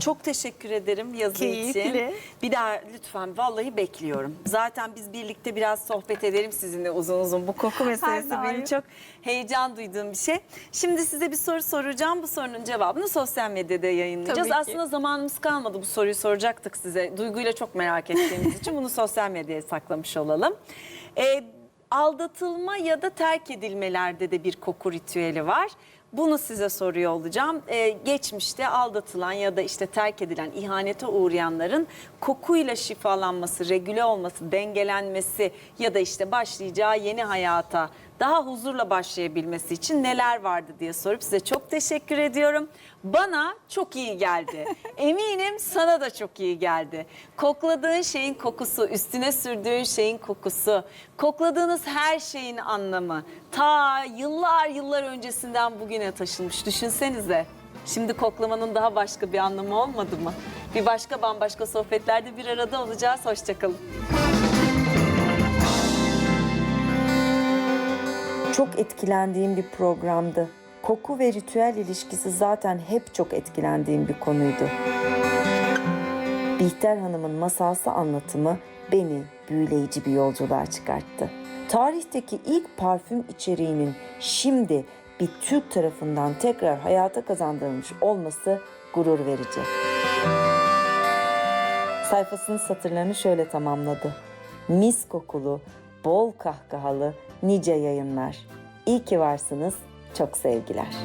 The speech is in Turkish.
Çok teşekkür ederim yazı için. Keyifli. Bir daha lütfen vallahi bekliyorum. Zaten biz birlikte biraz sohbet edelim sizinle uzun uzun. Bu koku meselesi daim. benim çok heyecan duyduğum bir şey. Şimdi size bir soru soracağım. Bu sorunun cevabını sosyal medyada yayınlayacağız. Tabii ki. Aslında zamanımız kalmadı bu soruyu soracaktık size. Duyguyla çok merak ettiğimiz için bunu sosyal medyaya saklamış olalım. Ee, aldatılma ya da terk edilmelerde de bir koku ritüeli var. Bunu size soruyor olacağım. Ee, geçmişte aldatılan ya da işte terk edilen, ihanete uğrayanların kokuyla şifalanması, regüle olması, dengelenmesi ya da işte başlayacağı yeni hayata daha huzurla başlayabilmesi için neler vardı diye sorup size çok teşekkür ediyorum. Bana çok iyi geldi. Eminim sana da çok iyi geldi. Kokladığın şeyin kokusu, üstüne sürdüğün şeyin kokusu, kokladığınız her şeyin anlamı ta yıllar yıllar öncesinden bugüne taşınmış. Düşünsenize. Şimdi koklamanın daha başka bir anlamı olmadı mı? Bir başka bambaşka sohbetlerde bir arada olacağız. Hoşçakalın. Çok etkilendiğim bir programdı. Koku ve ritüel ilişkisi zaten hep çok etkilendiğim bir konuydu. Bihter Hanım'ın masalsı anlatımı beni büyüleyici bir yolculuğa çıkarttı. Tarihteki ilk parfüm içeriğinin şimdi bir Türk tarafından tekrar hayata kazandırılmış olması gurur verici. Sayfasının satırlarını şöyle tamamladı. Mis kokulu, bol kahkahalı, nice yayınlar. İyi ki varsınız, çok sevgiler.